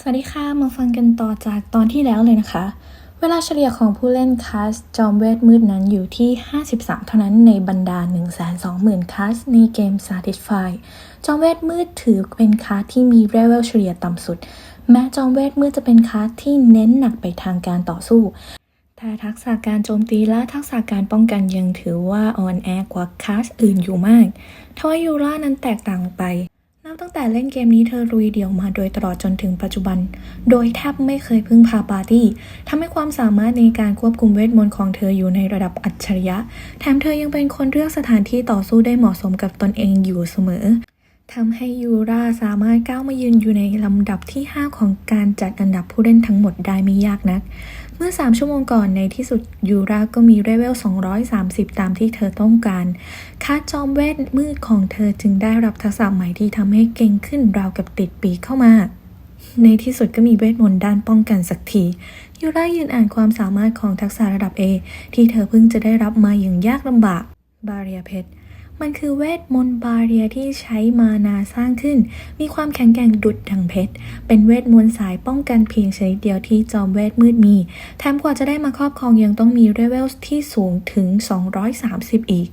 สวัสดีค่ะ มาฟังกันต่อจากตอนที่แล้วเลยนะคะ เวลาเฉลี่ยของผู้เล่นคลาสจอมเวทมืดนั้นอยู่ที่ 53 เท่านั้นในบรรดา 120,000คลาสในเกม Satisfy จอมเวทมืดถือเป็นคลาสที่มีเลเวลเฉลี่ยต่ำสุด แม้จอมเวทมืดจะเป็นคลาสที่เน้นหนักไปทางการต่อสู้ แต่ทักษะการโจมตีและทักษะการป้องกันยังถือว่าออนแอกว่าคลาสอื่นอยู่มากทว่ายูรานั้นแตกต่างไป นับตั้งแต่เล่นเกมนี้เธอลุยเดี่ยวมาโดยตลอดจนถึงปัจจุบัน โดยแทบไม่เคยพึ่งพาปาร์ตี้ทำให้ความสามารถในการควบคุมเวทมนต์ของเธออยู่ในระดับอัจฉริยะ แถมเธอยังเป็นคนเลือกสถานที่ต่อสู้ได้เหมาะสมกับตนเองอยู่เสมอทำให้ยูราสามารถก้าวมายืนอยู่ในลำดับที่ 5 ของการจัดอันดับผู้เล่นทั้งหมดได้ไม่ยากนัก เมื่อ 3 ชั่วโมงก่อนในที่สุดยูราก็มีเลเวล 230 ตามที่เธอต้องการคาดจอมเวทมืดของเธอจึงได้รับทักษะใหม่ที่ทำให้เก่งขึ้นราวกับติดปีเข้ามา ในที่สุดก็มีเวทมนต์ด้านป้องกันสักทียูรายืนอ่านความสามารถของทักษะระดับ A ที่เธอเพิ่งจะได้รับมาอย่างยากลำบาก บาเรียเพชร มันคือเวทมนต์บาเรียที่ใช้มานาสร้างขึ้น มีความแข็งแกร่งดุดดังเพชร เป็นเวทมนต์สายป้องกันเพียงชนิดเดียวที่จอมเวทมืดมี แถมกว่าจะได้มาครอบครองยังต้องมีเลเวลที่สูงถึง 230 อีก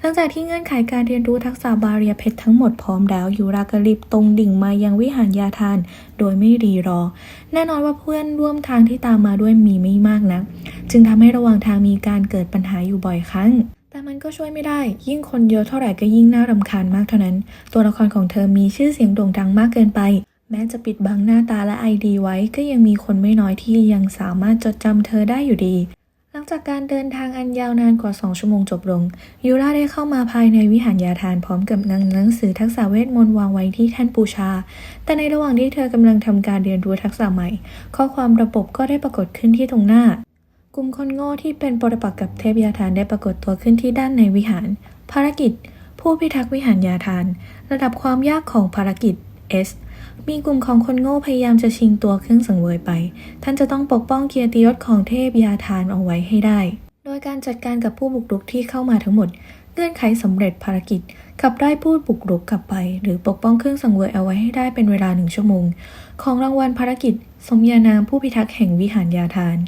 หลังจากที่เงื่อนไขการเรียนรู้ทักษะบาเรียเพชรทั้งหมดพร้อมแล้วยูรากรีบตรงดิ่งมายังวิหารยาทาน โดยไม่รีรอ แน่นอนว่าเพื่อนร่วมทางที่ตามมาด้วยมีไม่มากนักจึงทำให้ระหว่างทางมีการเกิดปัญหาอยู่บ่อยครั้ง แต่มันก็ช่วยไม่ได้ ยิ่งคนเยอะเท่าไหร่ก็ยิ่งน่ารำคาญมากเท่านั้น ตัวละครของเธอมีชื่อเสียงโด่งดังมากเกินไป แม้จะปิดบังหน้าตาและไอดีไว้ ก็ยังมีคนไม่น้อยที่ยังสามารถจดจำเธอได้อยู่ดี หลังจากการเดินทางอันยาวนานกว่า 2 ชั่วโมงจบลง ยูราได้เข้ามาภายในวิหารยาทานพร้อมกับนังหนังสือทักษะเวทมนต์วางไว้ที่แท่นปูชา แต่ในระหว่างที่เธอกำลังทำการเรียนรู้ทักษะใหม่ ข้อความระบบก็ได้ปรากฏขึ้นที่ตรงหน้า ลุ่มคนโง่ที่เป็นปรปักษ์กับเทพยาทานได้ปรากฏตัวขึ้นที่ด้านในวิหาร ภารกิจ ผู้พิทักษ์วิหารยาทาน ระดับความยากของภารกิจ S มีกลุ่มของคนโง่พยายามจะชิงตัวเครื่องสังเวยไป ท่านจะต้องปกป้องเกียรติยศของเทพยาทานเอาไว้ให้ได้ โดยการจัดการกับผู้บุกรุกที่เข้ามาทั้งหมด เงื่อนไขสำเร็จภารกิจ ขับไล่ผู้บุกรุกกลับไป หรือปกป้องเครื่องสังเวยเอาไว้ให้ได้เป็นเวลาหนึ่งชั่วโมง ของรางวัลภารกิจ สมญานามผู้พิทักษ์แห่งวิหารยาทาน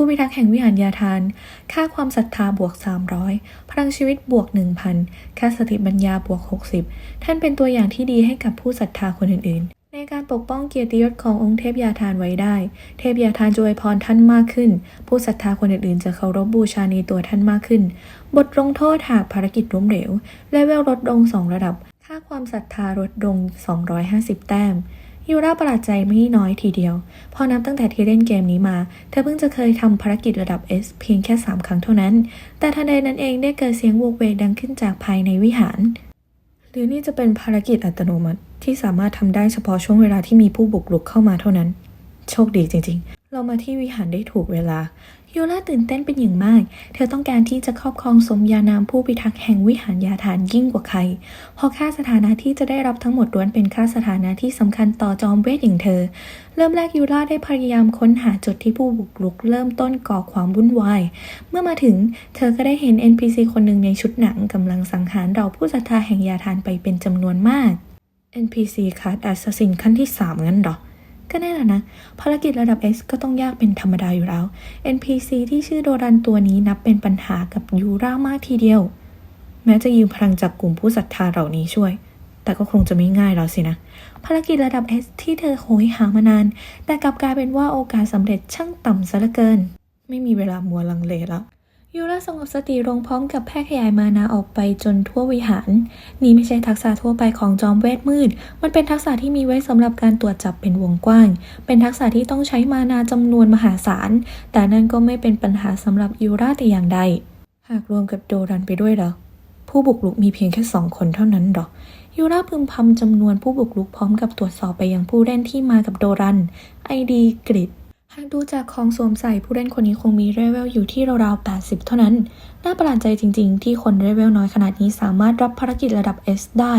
ผู้พิทักษ์แห่งวิหารยาทาน ค่าความศรัทธาบวก 300 พลังชีวิตบวก 1,000 ค่าสติปัญญาบวก 60 ท่านเป็นตัวอย่างที่ดีให้กับผู้ศรัทธาคนอื่นๆ ในการปกป้องเกียรติยศขององค์เทพยาทานไว้ได้ เทพยาทานจะอวยพรท่านมากขึ้น ผู้ศรัทธาคนอื่นๆ จะเคารพบูชาในตัวท่านมากขึ้น บทลงโทษหากภารกิจล้มเหลว เลเวลลดลง 2 ระดับ ค่าความศรัทธาลดลง 250 แต้ม ยูราประหลาดใจไม่น้อยทีเดียว พอนับตั้งแต่ที่เล่นเกมนี้มา เธอเพิ่งจะเคยทำภารกิจระดับ S เพียงแค่ 3 ครั้งเท่านั้น แต่ทันใดนั้นเองได้เกิดเสียงโวกเวกดังขึ้นจากภายในวิหาร หรือนี่จะเป็นภารกิจอัตโนมัติที่สามารถทำได้เฉพาะช่วงเวลาที่มีผู้บุกรุกเข้ามาเท่านั้น โชคดีจริงๆ เรามาที่วิหารได้ถูกเวลา ยูราตื่นเต้นเป็นอย่างมาก เธอต้องการที่จะครอบครองสมญานามผู้พิทักษ์แห่งวิหารยาทานยิ่งกว่าใคร เพราะค่าสถานะที่จะได้รับทั้งหมดล้วนเป็นค่าสถานะที่สำคัญต่อจอมเวทอย่างเธอ เริ่มแรกยูราได้พยายามค้นหาจุดที่ผู้บุกรุกเริ่มต้นก่อความวุ่นวาย เมื่อมาถึง เธอก็ได้เห็น NPC คนหนึ่งในชุดหนังกำลังสังหารเราผู้ศรัทธาแห่งยาทานไปเป็นจำนวนมาก NPC คัดแอสซัสซินขั้นที่ 3 งั้นหรอ ก็แน่แหละนะ ภารกิจระดับ S ก็ต้องยากเป็นธรรมดาอยู่แล้ว NPC ที่ชื่อโดรันตัวนี้นับเป็นปัญหากับยูรามากทีเดียว แม้จะยืมพลังจากกลุ่มผู้ศรัทธาเหล่านี้ช่วย แต่ก็คงจะไม่ง่ายแล้วสินะ ภารกิจระดับ S ที่เธอโหยหามานาน แต่กลับกลายเป็นว่าโอกาสสำเร็จช่างต่ำซะเหลือเกิน ไม่มีเวลามัวลังเลแล้ว ยูราสงบสติลงพร้อมกับแพร่ขยายมานาออกไปจนทั่ววิหาร นี่ไม่ใช่ทักษะทั่วไปของจอมเวทมืด มันเป็นทักษะที่มีไว้สำหรับการตรวจจับเป็นวงกว้าง เป็นทักษะที่ต้องใช้มานาจำนวนมหาศาล แต่นั่นก็ไม่เป็นปัญหาสำหรับยูราแต่อย่างใด หากรวมกับโดรันไปด้วยเหรอ ผู้บุกรุกมีเพียงแค่สองคนเท่านั้นหรอ ยูราพึมพำจำนวนผู้บุกรุกพร้อมกับตรวจสอบไปยังผู้เล่นที่มากับโดรัน ไอดีกริดากดูจากของสวมใส่ผู้เล่นคนนี้คงมีเลเวลอยู่ที่ราวๆ 80 เท่านั้น น่าประหลาดใจจริงๆ ที่คนเลเวลน้อยขนาดนี้สามารถรับภารกิจระดับ S ได้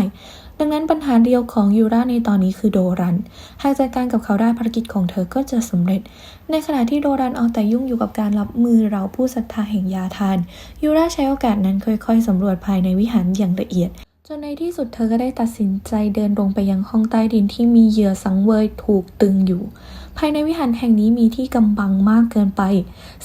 ดังนั้นปัญหาเดียวของยูราในตอนนี้คือโดรัน หากจัดการกับเขาได้ภารกิจของเธอก็จะสำเร็จ ในขณะที่โดรันเอาแต่ยุ่งอยู่กับการรับมือเราผู้ศรัทธาแห่งยาทาน ยูราใช้โอกาสนั้นค่อยๆสำรวจภายในวิหารอย่างละเอียดจจนในที่สุดเธอก็ได้ตัดสินใจเดินลงไปยังห้องใต้ดินที่มีเหยื่อสังเวยถูกตึงอยู่ ภายในวิหารแห่งนี้มีที่กำบังมากเกินไป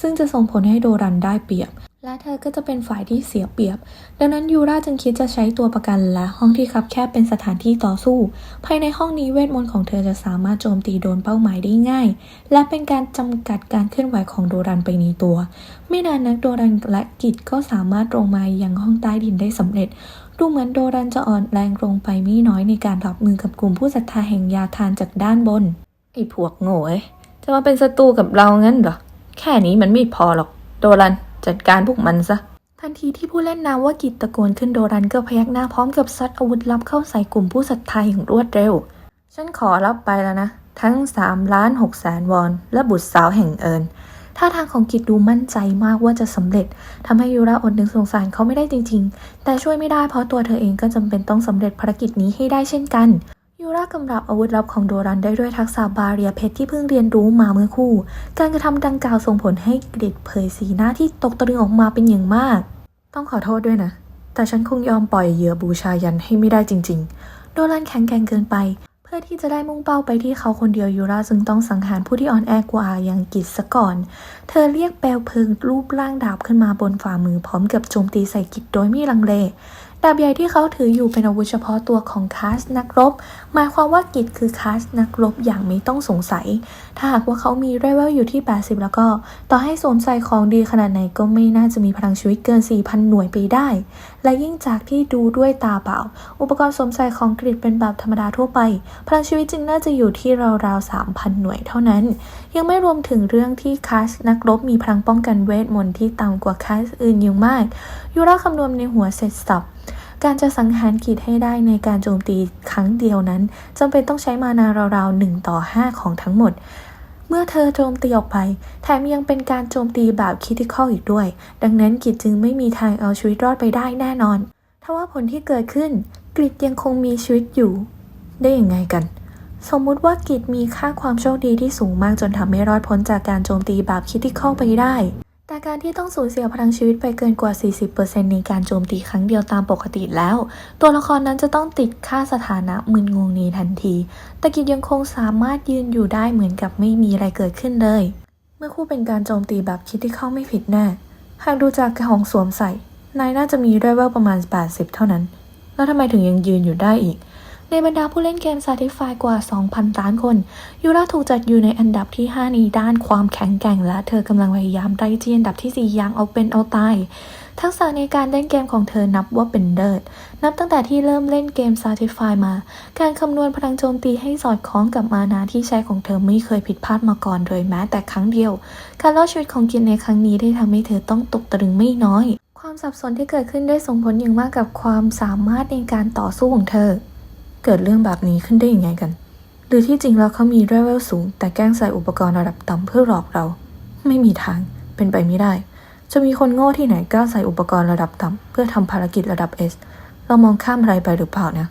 ซึ่งจะส่งผลให้โดรันได้เปรียบ และเธอก็จะเป็นฝ่ายที่เสียเปรียบ ดังนั้นยูราจึงคิดจะใช้ตัวประกันและห้องที่คับแคบเป็นสถานที่ต่อสู้ ภายในห้องนี้เวทมนต์ของเธอจะสามารถโจมตีโดนเป้าหมายได้ง่าย และเป็นการจำกัดการเคลื่อนไหวของโดรันไปในตัว ไม่นานนักโดรันและกิจก็สามารถลงมายังห้องใต้ดินได้สำเร็จดูเหมือนโดรันจะอ่อนแรงลงไปไม่น้อยในการรับมือกับกลุ่มผู้ศรัทธาแห่งยาทานจากด้านบน ไอ้พวกโง่เอ้ยจะมาเป็นศัตรูกับเรางั้นเหรอ แค่นี้มันไม่พอหรอก โดรันจัดการพวกมันซะ ทันทีที่ผู้เล่นนามว่ากิจตะโกนขึ้นโดรันก็พยักหน้าพร้อมกับซัดอาวุธลับเข้าใส่กลุ่มผู้ศรัทธาอย่างรวดเร็ว ฉันขอรับไปแล้วนะ ทั้ง3ล้าน6แสนวอน และบุตรสาวแห่งเอิญท่าทางของกิจดูมั่นใจมากว่าจะสำเร็จทำให้ยูราอดนึกสงสารเขาไม่ได้จริง ๆ แต่ช่วยไม่ได้เพราะตัวเธอเองก็จำเป็นต้องสำเร็จภารกิจนี้ให้ได้เช่นกัน ยูรากำรับอาวุธลับของโดรันได้ด้วยทักษะบาเรียเพชรที่เพิ่งเรียนรู้มาเมื่อคู่ การกระทำดังกล่าวส่งผลให้กริดเผยสีหน้าที่ตกตะลึงออกมาเป็นอย่างมาก ต้องขอโทษด้วยนะ แต่ฉันคงยอมปล่อยเหยื่อบูชายันให้ไม่ได้จริง ๆ โดรันแข็งแกร่งเกินไป เพื่อที่จะได้มุ่งเป้าไปที่เขาคนเดียวยูราจึงต้องสังหารผู้ที่อ่อนแอกว่าอย่างกิจซะก่อน เธอเรียกแปลวเพลิงรูปร่างดาบขึ้นมาบนฝ่ามือพร้อมกับโจมตีใส่กิจโดยไม่ลังเล ดาบใหญ่ที่เขาถืออยู่เป็นอาวุธเฉพาะตัวของคาสนักรบ หมายความว่ากิจคือคาสนักรบอย่างไม่ต้องสงสัย ถ้าหากว่าเขามีเรเวลอยู่ที่ 80 แล้วก็ ต่อให้สวมใส่ของดีขนาดไหนก็ไม่น่าจะมีพลังชีวิตเกิน 4,000 หน่วยไปได้ และยิ่งจากที่ดูด้วยตาเปล่า อุปกรณ์สวมใส่ของกริดเป็นแบบธรรมดาทั่วไป พลังชีวิตจึงน่าจะอยู่ที่ราวๆ 3,000 หน่วยเท่านั้น ยังไม่รวมถึงเรื่องที่คาสนักรบมีพลังป้องกันเวทมนต์ที่ต่ำกว่าคาสอื่นอย่งมากยูราคำนวณในหัวเสร็จสับ การจะสังหารกิจให้ได้ในการโจมตีครั้งเดียวนั้นจำเป็นต้องใช้มานาราวๆ1ต่อ 5 ของทั้งหมด เมื่อเธอโจมตีออกไป แถมยังเป็นการโจมตีแบบคิติคอลอีกด้วย ดังนั้นกิจจึงไม่มีทางเอาชีวิตรอดไปได้แน่นอนทว่าผลที่เกิดขึ้นกิดยังคงมีชีวิตอยู่ ได้ยังไงกันสมมุติว่ากิจมีค่าความโชคดีที่สูงมากจนทำให้รอดพ้นจากการโจมตีแบบคิติคอไปได้ แต่การที่ต้องสูญเสียพลังชีวิตไปเกินกว่า 40%ในการโจมตีครั้งเดียวตามปกติแล้ว ตัวละครนั้นจะต้องติดค่าสถานะมึนงงนี้ทันที แต่กิจยังคงสามารถยืนอยู่ได้เหมือนกับไม่มีอะไรเกิดขึ้นเลย เมื่อคู่เป็นการโจมตีแบบคิดที่เข้าไม่ผิดแน่ หากดูจากของสวมใส่ นายน่าจะมีเรเวลประมาณ 80 เท่านั้น แล้วทำไมถึงยังยืนอยู่ได้อีก ในบรรดาผู้เล่นเกมซาติฟายกว่า 2,000 ล้านคน ยูราถูกจัดอยู่ในอันดับที่ 5 ในด้านความแข็งแกร่ง และเธอกำลังพยายามไต่ที่อันดับทีสี่ 4 อย่างเอาเป็นเอาตายทักษะในการเล่นเกมของเธอนับว่าเป็นเลิศ นับตั้งแต่ที่เริ่มเล่นเกม Certify มา การคำนวณพลังโจมตีให้สอดคล้องกับมานาที่ใช้ของเธอไม่เคยผิดพลาดมาก่อนเลยแม้แต่ครั้งเดียว การรอดชีวิตของกินในครั้งนี้ได้ทำให้เธอต้องตกตะลึงไม่น้อย ความสับสนที่เกิดขึ้นได้ส่งผลอย่างมากกับความสามารถในการต่อสู้ของเธอ เกิดเรื่องแบบนี้ขึ้นได้ยังไงกัน หรือที่จริงแล้วเขามีเรเวลสูง แต่แกล้งใส่อุปกรณ์ระดับต่ำเพื่อหลอกเรา ไม่มีทาง เป็นไปไม่ได้ จะมีคนโง่ที่ไหนกล้าใส่อุปกรณ์ระดับต่ำเพื่อทำภารกิจระดับ S เรามองข้ามอะไรไปหรือเปล่านะ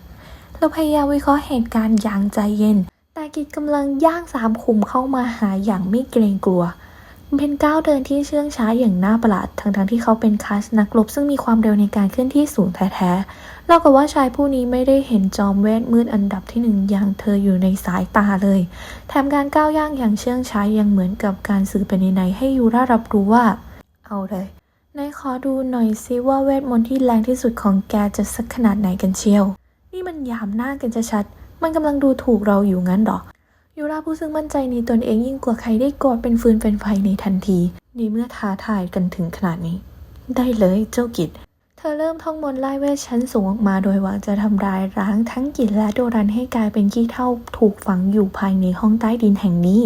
เราพยายามวิเคราะห์เหตุการณ์อย่างใจเย็น แต่กิจกำลังย่างสามขุมเข้ามาหาอย่างไม่เกรงกลัวเป็นก้าวเดินที่เชื่องช้าอย่างน่าประหลาด ทั้งๆที่เขาเป็นคลาสนักรบซึ่งมีความเร็วในการเคลื่อนที่สูงแท้ๆ เล่ากับว่าชายผู้นี้ไม่ได้เห็นจอมเวทมืดอันดับที่หนึ่งอย่างเธออยู่ในสายตาเลย แถมการก้าวย่างอย่างเชื่องช้ายังเหมือนกับการสื่อไปในในให้ยูรารับรู้ว่า เอาเลยนายขอดูหน่อยซิว่าเวทมนต์ที่แรงที่สุดของแกจะสักขนาดไหนกันเชียว นี่มันยามหน้ากันจะชัด มันกำลังดูถูกเราอยู่งั้นหรอยูราผู้ซึ่งมั่นใจในตนเองยิ่งกว่าใครได้โกรธเป็นฟืนเป็นไฟในทันที ในเมื่อท้าทายกันถึงขนาดนี้ ได้เลยเจ้ากิจ ธอเริ่มท่องมนต์ไล่เวทชั้นสูงออกมาโดยหวังจะทำลายร้างทั้งกิจและโดรันให้กลายเป็นขี้เท่าถูกฝังอยู่ภายในห้องใต้ดินแห่งนี้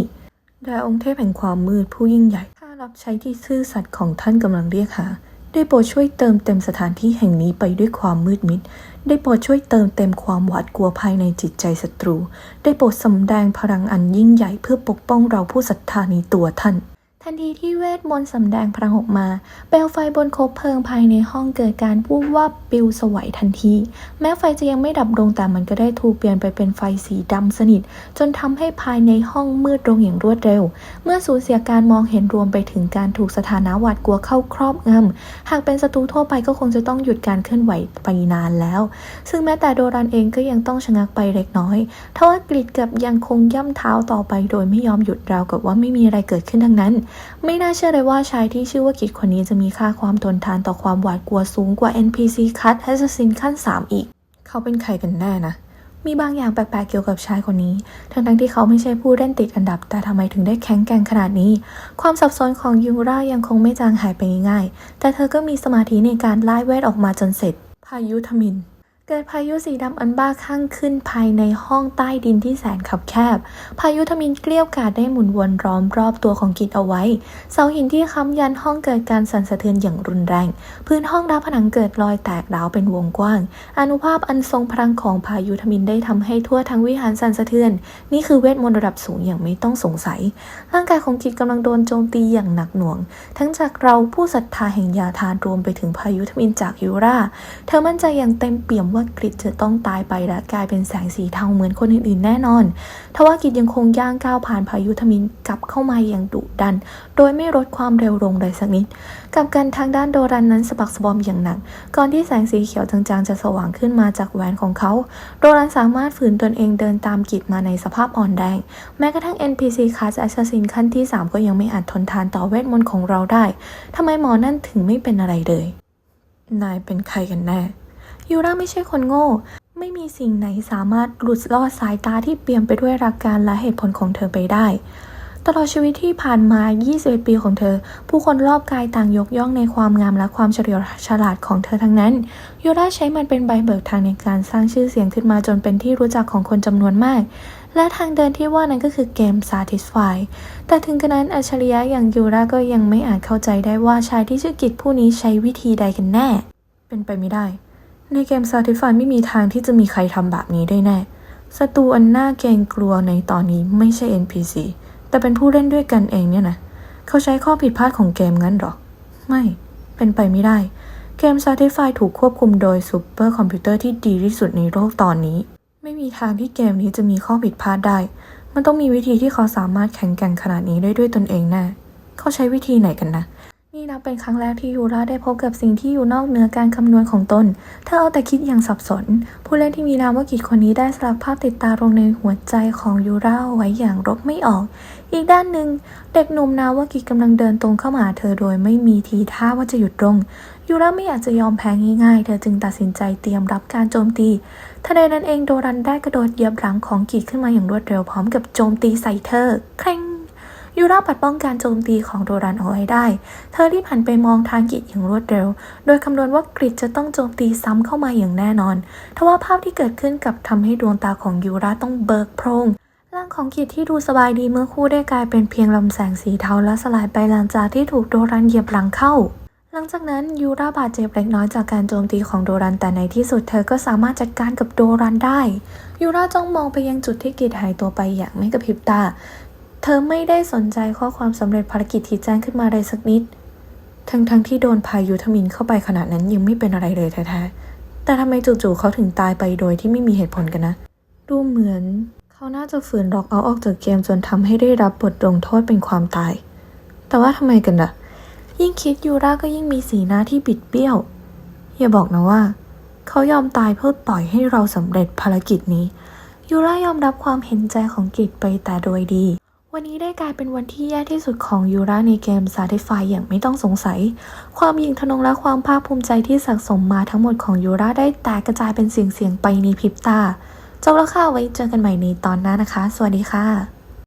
แต่องค์เทพแห่งความมืดผู้ยิ่งใหญ่ข้ารับใช้ที่ซื่อสัตย์ของท่านกำลังเรียกหา ได้โปรดช่วยเติมเต็มสถานที่แห่งนี้ไปด้วยความมืดมิด ได้โปรดช่วยเติมเต็มความหวาดกลัวภายในจิตใจศัตรู ได้โปรดสำแดงพลังอันยิ่งใหญ่เพื่อปกป้องเราผู้ศรัทธาในตัวท่าน ทันทีที่เวทมนต์สำแดงพลังออกมา เปลวไฟบนคบเพลิงภายในห้องเกิดการวูบวับปลิวสวัยทันที แม้ไฟจะยังไม่ดับลงแต่มันก็ได้ถูกเปลี่ยนไปเป็นไฟสีดำสนิท จนทำให้ภายในห้องมืดลงอย่างรวดเร็ว เมื่อสูญเสียการมองเห็นรวมไปถึงการถูกสถานะหวาดกลัวเข้าครอบงำหากเป็นศัตรูทั่วไปก็คงจะต้องหยุดการเคลื่อนไหวไปนานแล้ว ซึ่งแม้แต่โดรันเองก็ยังต้องชะงักไปเล็กน้อยทว่ากริดกับยังคงย่ำเท้าต่อไป โดยไม่ยอมหยุดราวกับว่าไม่มีอะไรเกิดขึ้นทั้งนั้นไม่น่าเชื่อเลยว่าชายที่ชื่อว่ากิดคนนี้จะมีค่าความทนทานต่อความหวาดกลัวสูงกว่า NPC คัตแอสซสซินขั้น 3 อีก เขาเป็นใครกันแน่นะ มีบางอย่างแปลกๆเกี่ยวกับชายคนนี้ ทั้งๆที่เขาไม่ใช่ผู้เล่นติดอันดับ แต่ทำไมถึงได้แข็งแกร่งขนาดนี้ ความสับสนของยูรายังคงไม่จางหายไปง่ายๆ แต่เธอก็มีสมาธิในการไล่เวทออกมาจนเสร็จ พายุทมิน เกิดพายุสีดำอันบ้าคลั่งขึ้นภายในห้องใต้ดินที่แสนคับแคบ พายุทมินเกลี้ยวกาดได้หมุนวนล้อมรอบตัวของกิจเอาไว้ เสาหินที่ค้ำยันห้องเกิดการสั่นสะเทือนอย่างรุนแรง พื้นห้องรับผนังเกิดรอยแตกร้าวเป็นวงกว้าง อนุภาพอันทรงพลังของพายุทมินได้ทำให้ทั่วทั้งวิหารสั่นสะเทือน นี่คือเวทมนต์ระดับสูงอย่างไม่ต้องสงสัย ร่างกายของกิจกำลังโดนโจมตีอย่างหนักหน่วง ทั้งจากเราผู้ศรัทธาแห่งยาทานรวมไปถึงพายุทมินจากยูรา เธอมั่นใจอย่างเต็มเปี่ยมว่ากริดจะต้องตายไปและกลายเป็นแสงสีเทาเหมือนคนอื่นๆแน่นอน ทว่ากิจยังคงย่างก้าวผ่านพายุทมินกลับเข้ามาอย่างดุดัน โดยไม่ลดความเร็วลงเลยสักนิด กับกันทางด้านโดรันนั้นสะบักสะบอมอย่างหนัก ก่อนที่แสงสีเขียวจางๆจะสว่างขึ้นมาจากแหวนของเขา โดรันสามารถฝืนตนเองเดินตามกิจมาในสภาพอ่อนแรงแม้กระทั่ง NPC คลาสแอสซัสซินขั้นที่ 3 ก็ยังไม่อาจทนทานต่อเวทมนต์ของเราได้ทำไมหมอนั่นถึงไม่เป็นอะไรเลย นายเป็นใครกันแน่ ยูราไม่ใช่คนโง่ ไม่มีสิ่งไหนสามารถหลุดลอดสายตาที่เปี่ยมไปด้วยหลักการและเหตุผลของเธอไปได้ ตลอดชีวิตที่ผ่านมา 21 ปีของเธอ ผู้คนรอบกายต่างยกย่องในความงามและความเฉลียวฉลาดของเธอทั้งนั้น ยูราใช้มันเป็นใบเบิกทางในการสร้างชื่อเสียงขึ้นมาจนเป็นที่รู้จักของคนจำนวนมากและทางเดินที่ว่านั้นก็คือเกม Satisfy แต่ถึงกระนั้นอัจฉริยะอย่างยูราก็ยังไม่อาจเข้าใจได้ว่าชายที่ชื่อกิจผู้นี้ใช้วิธีใดกันแน่ เป็นไปไม่ได้ ในเกม Satisfy ไม่มีทางที่จะมีใครทำแบบนี้ได้แน่ศัตรูอันน่าเกรงกลัวในตอนนี้ไม่ใช่ NPC แต่เป็นผู้เล่นด้วยกันเองเนี่ยนะ เขาใช้ข้อผิดพลาดของเกมงั้นหรอ ไม่ เป็นไปไม่ได้ เกม Satisfy ถูกควบคุมโดยซูเปอร์คอมพิวเตอร์ที่ดีที่สุดในโลกตอนนี้ ไม่มีทางที่เกมนี้จะมีข้อผิดพลาดได้ มันต้องมีวิธีที่เขาสามารถแข่งแกร่งขนาดนี้ได้ด้วยตนเองแน่เขาใช้วิธีไหนกันนะ นี่นับเป็นครั้งแรกที่ยูราได้พบกับสิ่งที่อยู่นอกเหนือการคำนวณของตน เธอเอาแต่คิดอย่างสับสน ผู้เล่นที่มีนามว่ากิจคนนี้ได้สลักภาพติดตาลงในหัวใจของยูราไว้อย่างรบไม่ออก อีกด้านหนึ่ง เด็กหนุ่มนามว่ากิจกำลังเดินตรงเข้ามาเธอโดยไม่มีทีท่าว่าจะหยุดลงยูราไม่อยากจะยอมแพ้ง่ายๆ เธอจึงตัดสินใจเตรียมรับการโจมตีทันใดนั้นเองโดรันได้กระโดดเหยียบหลังของกิจขึ้นมาอย่างรวดเร็วพร้อมกับโจมตีใส่เธอเคร่ง ยูราปัดป้องการโจมตีของโดรันเอาไว้ได้ เธอรีบหันไปมองทางกิจอย่างรวดเร็ว โดยคำนวณว่ากริดจะต้องโจมตีซ้ำเข้ามาอย่างแน่นอน ทว่าภาพที่เกิดขึ้นกับทำให้ดวงตาของยูราต้องเบิกโพรงร่างของกิจที่ดูสบายดีเมื่อคู่ได้กลายเป็นเพียงลำแสงสีเทาและสลายไปหลังจากที่ถูกโดรันเหยียบหลังเข้าหลังจากนั้นยูราบาดเจ็บเล็กน้อยจากการโจมตีของโดรันแต่ในที่สุดเธอก็สามารถจัดการกับโดรันได้ยูราจ้องมองไปยังจุดที่กิจหายตัวไปอย่างไม่กระพริบตา เธอไม่ได้สนใจข้อความสำเร็จภารกิจที่แจ้งขึ้นมาเลยสักนิด ทั้งๆทที่โดนพายุทมินเข้าไปขนาดนั้นยังไม่เป็นอะไรเลยแท้ๆ แต่ทำไมจู่ๆเขาถึงตายไปโดยที่ไม่มีเหตุผลกันนะ ดูเหมือน เขาน่าจะฝืนล็อกเอาออกจากเกมจนทำให้ได้รับบทลงโทษเป็นความตาย แต่ว่าทำไมกันล่ะ ยิ่งคิดยูราก็ยิ่งมีสีหน้าที่บิดเบี้ยว อย่าบอกนะว่า เขายอมตายเพื่อปล่อยให้เราสำเร็จภารกิจนี้ ยูรายอมรับความเห็นใจของกิจไปแต่โดยดี วันนี้ได้กลายเป็นวันที่แย่ที่สุดของยูราในเกม s a t i f y อย่างไม่ต้องสงสัย ความยิงทะนงและความภาคภูมิใจที่สะสมมาทั้งหมดของยูราได้แตกกระจายเป็นเสียงๆไปในพริบตา จบแล้วค่ะไว้เจอกันใหม่ในตอนหน้านะคะ สวัสดีค่ะ